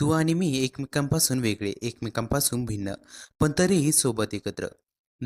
तू आणि मी एकमेकांपासून वेगळे एकमेकांपासून भिन्न पण तरीही सोबत एकत्र.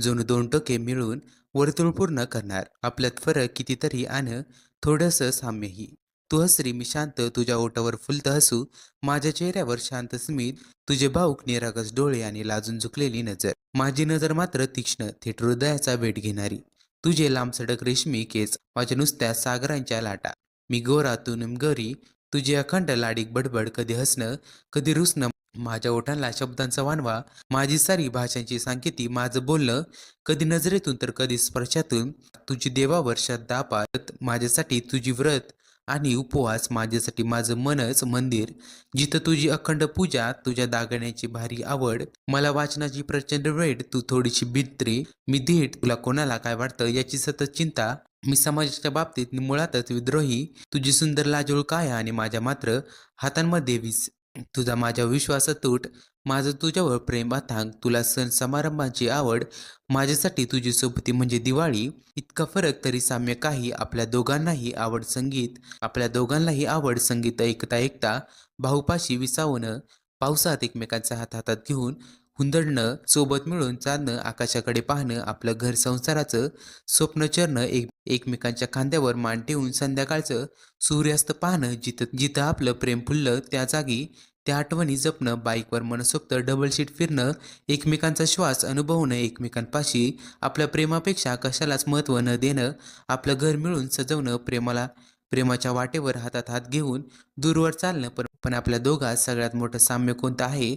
जणू दोन टोके मिळून वर्तुळ पूर्ण करणार. आपल्यात फरक कितीतरी आणि थोडंसं साम्यही. तू हसरी मी शांत तुझ्या ओटावर फुलत हसू. माझ्या चेहऱ्यावर शांत स्मित तुझे भाऊक निरागस डोळे आणि लाजून झुकलेली नजर. माझी नजर मात्र तीक्ष्ण थेट हृदयाचा भेट घेणारी. तुझे लांब सडक रेशमी केस माझ्या नुसत्या सागरांच्या लाटा. मी गोरा तू निमगोरी तुझी अखंड लाडीक बडबड कधी हसणं कधी रुसणं माझ्या ओठांना शब्दांचा वानवा माझी सारी भाषांची सांकेती माझं बोलणं कधी नजरेतून तर कधी स्पर्शातून तुझी देवावर श्रद्धा पाळत माझ्यासाठी तुझी व्रत आणि उपवास माझ्यासाठी माझं मनच मंदिर जिथं तुझी अखंड पूजा तुझ्या दागण्याची भारी आवड मला वाचनाची प्रचंड वेळ तू थोडीशी भित्री मी धीट तुला कोणाला काय वाटतं याची सतत चिंता मी समाजाच्या बाबतीत मुळातच विद्रोही. तुझी सुंदर लाजूळ काय आणि माझ्या मात्र हातांमध्ये वीस. तुझा माझ्या विश्वास तूट. माझं तुझ्यावर प्रेम अथांग तुला सण समारंभाची आवड. माझ्यासाठी तुझी सोबती म्हणजे दिवाळी. इतका फरक तरी साम्य काही. आपल्या दोघांनाही आवड संगीत. आपल्या दोघांनाही आवड संगीत ऐकता ऐकता. भाऊपाशी विसावणं. पावसात एकमेकांचा हात हातात घेऊन हुंदडणं सोबत मिळून चालणं आकाशाकडे पाहणं आपलं घर संसाराचं स्वप्न चरणं एक एकमेकांच्या खांद्यावर मान ठेवून संध्याकाळचं सूर्यास्त पाहणं जिथं जिथं आपलं प्रेम फुललं त्या जागी त्या आठवणी जपणं बाईकवर मनसोक्त डबल शीट फिरणं एकमेकांचा श्वास अनुभवणं एकमेकांपाशी आपल्या प्रेमापेक्षा कशालाच महत्त्व न देणं आपलं घर मिळून सजवणं प्रेमाला प्रेमाच्या वाटेवर हातात हात घेऊन दूरवर चालणं पण पण आपल्या दोघात सगळ्यात मोठं साम्य कोणतं आहे?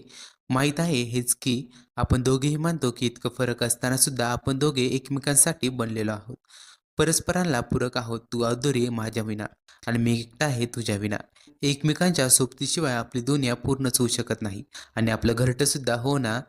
माहीत आहे हेच की आपण दोघेही मानतो की इतकं फरक असताना सुद्धा आपण दोघे एकमेकांसाठी बनलेलो आहोत. परस्परांना पूरक आहोत तू अधुरी माझ्या विना आणि मी एकटा आहे तुझ्या विना. एकमेकांच्या सोबतीशिवाय आपली दुनिया पूर्णच होऊ शकत नाही आणि आपलं घरटं सुद्धा हो ना?